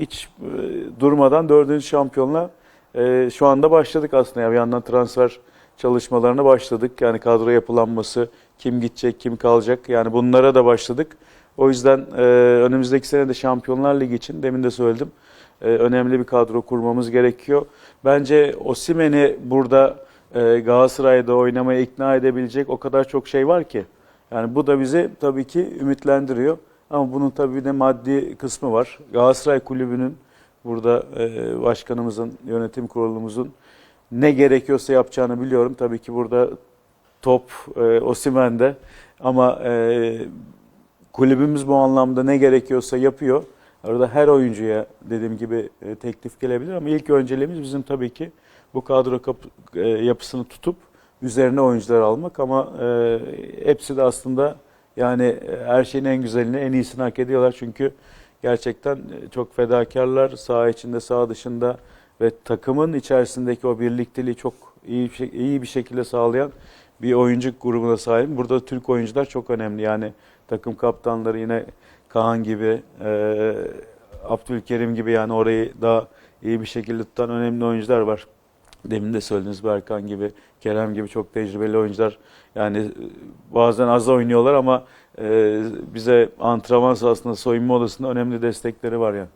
hiç e, durmadan dördüncü şampiyonla e, şu anda başladık aslında. Bir yandan transfer çalışmalarına başladık. Yani kadro yapılanması, kim gidecek, kim kalacak. Yani bunlara da başladık. O yüzden e, önümüzdeki sene de Şampiyonlar Ligi için demin de söyledim. e, önemli bir kadro kurmamız gerekiyor. Bence Osimhen'i burada Galatasaray'da oynamaya ikna edebilecek o kadar çok şey var ki. Yani bu da bizi tabii ki ümitlendiriyor. Ama bunun tabii bir de maddi kısmı var. Galatasaray Kulübü'nün burada e, başkanımızın, yönetim kurulumuzun ne gerekiyorsa yapacağını biliyorum. Tabii ki burada top e, Osimhen'de ama e, kulübümüz bu anlamda ne gerekiyorsa yapıyor. Arada her oyuncuya dediğim gibi e, teklif gelebilir ama ilk önceliğimiz bizim tabii ki bu kadro kap- e, yapısını tutup üzerine oyuncular almak ama e, hepsi de aslında yani e, her şeyin en güzelini, en iyisini hak ediyorlar çünkü gerçekten e, çok fedakarlar saha içinde, saha dışında ve takımın içerisindeki o birlikteliği çok iyi bir şey- iyi bir şekilde sağlayan bir oyuncu grubuna sahip. Burada Türk oyuncular çok önemli. Yani takım kaptanları yine Kaan gibi, e, Abdülkerim gibi yani orayı daha iyi bir şekilde tutan önemli oyuncular var. Demin de söylediniz Berkan gibi, Kerem gibi çok tecrübeli oyuncular. Yani e, bazen az oynuyorlar ama e, bize antrenman sahasında, soyunma odasında önemli destekleri var yani.